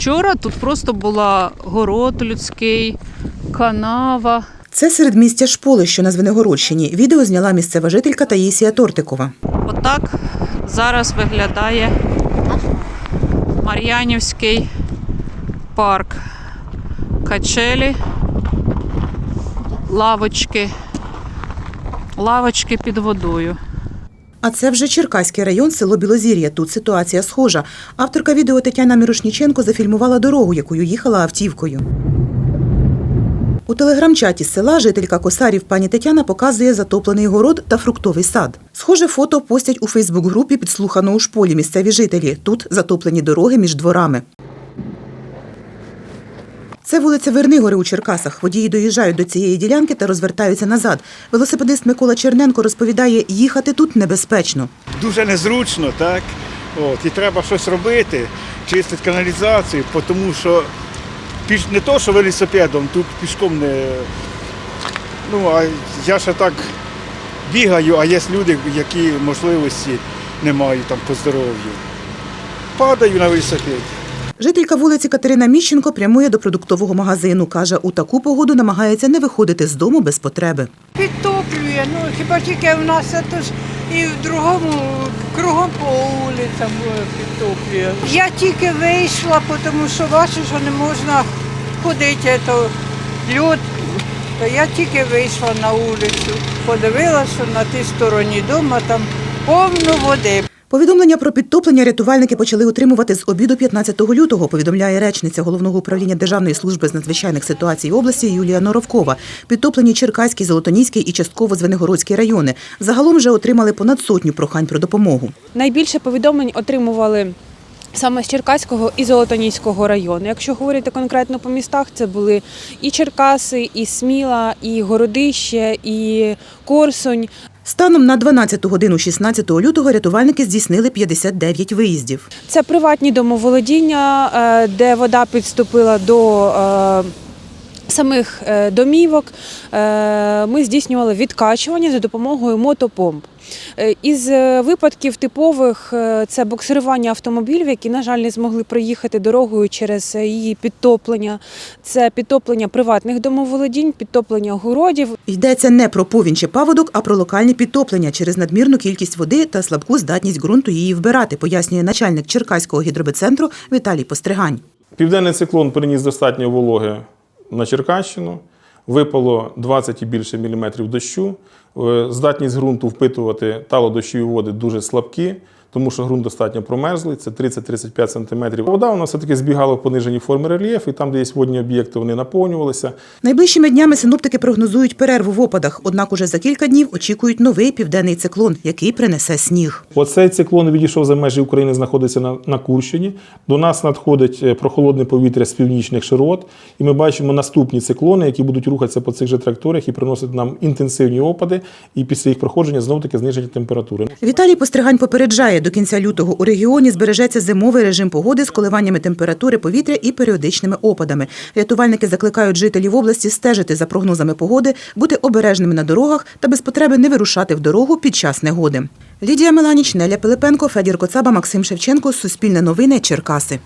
Вчора тут просто була город людський, канава. Це середмістя Шполи, що на Звенигородщині. Відео зняла місцева жителька Таїсія Тортикова. Отак зараз виглядає Мар'янівський парк. Качелі, лавочки, лавочки під водою. А це вже Черкаський район, село Білозір'я. Тут ситуація схожа. Авторка відео Тетяна Мірошніченко зафільмувала дорогу, якою їхала автівкою. У телеграм-чаті села жителька Косарів пані Тетяна показує затоплений город та фруктовий сад. Схоже фото постять у Фейсбук-групі підслухано у шполі місцеві жителі. Тут затоплені дороги між дворами. Це вулиця Вернигори у Черкасах. Водії доїжджають до цієї ділянки та розвертаються назад. Велосипедист Микола Черненко розповідає, їхати тут небезпечно. дуже незручно, так? От, і треба щось робити, чистити каналізацію, тому що не то, що велосипедом, тут пішком не. Ну, а я ще так бігаю, а є люди, які можливості не мають там по здоров'ю. Падаю на велосипеді. Жителька вулиці Катерина Міщенко прямує до продуктового магазину. Каже, у таку погоду намагається не виходити з дому без потреби. Підтоплює, ну хіба тільки в нас це ж і в другому кругом по вулицям е, підтоплює. Я тільки вийшла, тому що бачу, що не можна ходити, то лід. То я тільки вийшла на вулицю, подивилася, на тій стороні дому там повно води. Повідомлення про підтоплення рятувальники почали отримувати з обіду 15 лютого, повідомляє речниця Головного управління Державної служби з надзвичайних ситуацій області Юлія Норовкова. Підтоплені Черкаський, Золотоніський і частково Звенигородський райони. Загалом вже отримали понад сотню прохань про допомогу. Найбільше повідомлень отримували саме з Черкаського і Золотоніського району. Якщо говорити конкретно по містах, це були і Черкаси, і Сміла, і Городище, і Корсунь. Станом на 12 годину 16 лютого рятувальники здійснили 59 виїздів. Це приватні домоволодіння, е, де вода підступила до е, самих е, домівок. Е, Ми здійснювали відкачування за допомогою мотопомп. Е, Із випадків типових це буксирування автомобілів, які, на жаль, не змогли проїхати дорогою через її підтоплення. Це підтоплення приватних домоволодінь, підтоплення городів. Йдеться не про повінь чи паводок, а про локальні підтоплення через надмірну кількість води та слабку здатність ґрунту її вбирати, пояснює начальник Черкаського гідробецентру Віталій Постригань. Південний циклон приніс достатньо вологи на Черкащину. Випало 20 і більше міліметрів дощу. Е, Здатність ґрунту впитувати тало дощові води дуже слабкі, тому що ґрунт достатньо промерзлий, це 30-35 сантиметрів. Вода у нас все-таки збігала в пониженій формі рельєфу, і там, де є водні об'єкти, вони наповнювалися. Найближчими днями синоптики прогнозують перерву в опадах, однак уже за кілька днів очікують новий південний циклон, який принесе сніг. Оцей циклон відійшов за межі України, знаходиться на, на Курщині. До нас надходить е, прохолодне повітря з північних широт, і ми бачимо наступні циклони, які будуть рухатися по цих же траєкторіях і приносити нам інтенсивні опади, і після їх проходження знов таки зниження температури. Віталій Постригань попереджає, до кінця лютого у регіоні збережеться зимовий режим погоди з коливаннями температури повітря і періодичними опадами. Рятувальники закликають жителів області стежити за прогнозами погоди, бути обережними на дорогах та без потреби не вирушати в дорогу під час негоди. Лідія Меланіч, Неля Пилипенко, Федір Коцаба, Максим Шевченко. Суспільне новини. Черкаси.